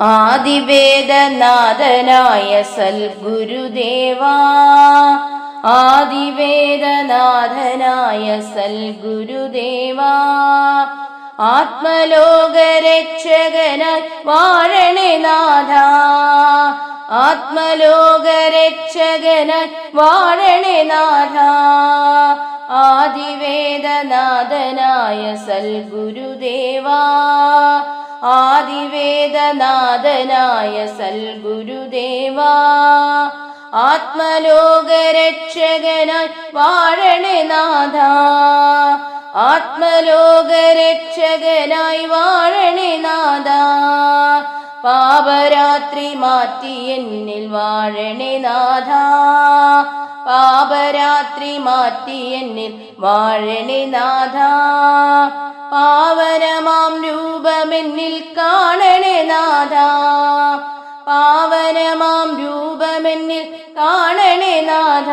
ആദിവേദനാഥനായ സൽഗുരുദേവാ ആദിവേദനാഥനായ സൽഗുരുദേവാ ആത്മലോകരക്ഷകനായി വാഴണേ നാഥ ആത്മലോകരക്ഷകനായി വാഴണേ നാഥ ആദിവേദനാഥനായ സൽഗുരുദേവാ. ആദിവേദനാഥനായ സൽഗുരുദേവാ. ആത്മലോകരക്ഷകനായി വാഴണേ നാഥ. ആത്മലോകരക്ഷകനായി വാഴണേ നാഥ. പാപരാത്രി മാറ്റി എന്നിൽ വാഴണേ നാഥ. പാപരാത്രി മാറ്റി എന്നിൽ വാഴണേ നാഥ. പാവനമാം രൂപമെന്നിൽ കാണണേ നാഥ. പാവനമാം രൂപമെന്നിൽ കാണണേ നാഥ.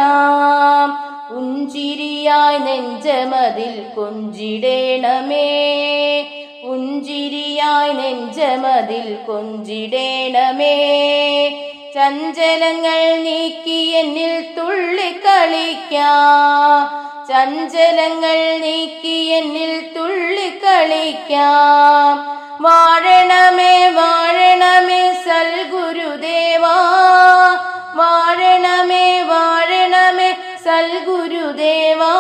പുഞ്ചിരിയായി നെഞ്ചമതിൽ കൊഞ്ചിടേണമേ. പുഞ്ചിരിയായി നെഞ്ചമതിൽ കൊഞ്ചിടേണമേ. ചഞ്ചലങ്ങൾ നീക്കി എന്നിൽ തുള്ളിക്കളിക്കാ ചഞ്ചലങ്ങൾ നീക്കി എന്നിൽ തുള്ളിക്കളിക്കാം വാഴണമേ വാഴണമേ സൽഗുരുദേവാ വാഴണമേ വാഴണമേ സൽഗുരുദേവാ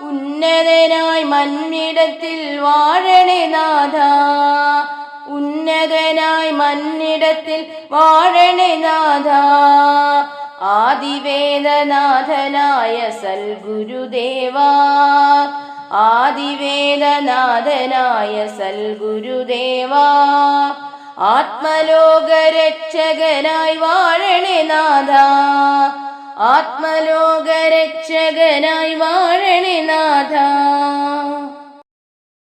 ഉന്നതനായി മന്നിടത്തിൽ വാഴണേ നാഥ. ഉന്നതനായി മന്നിടത്തിൽ വാഴണേ നാഥ. ആദിവേദനാഥനായ സൽഗുരുദേവാ ആദിവേദനാഥനായ സൽഗുരുദേവാ ആത്മലോകരക്ഷകനായി വാഴണേ നാഥ. ആത്മലോകരക്ഷകനായി വാഴണേ നാഥ.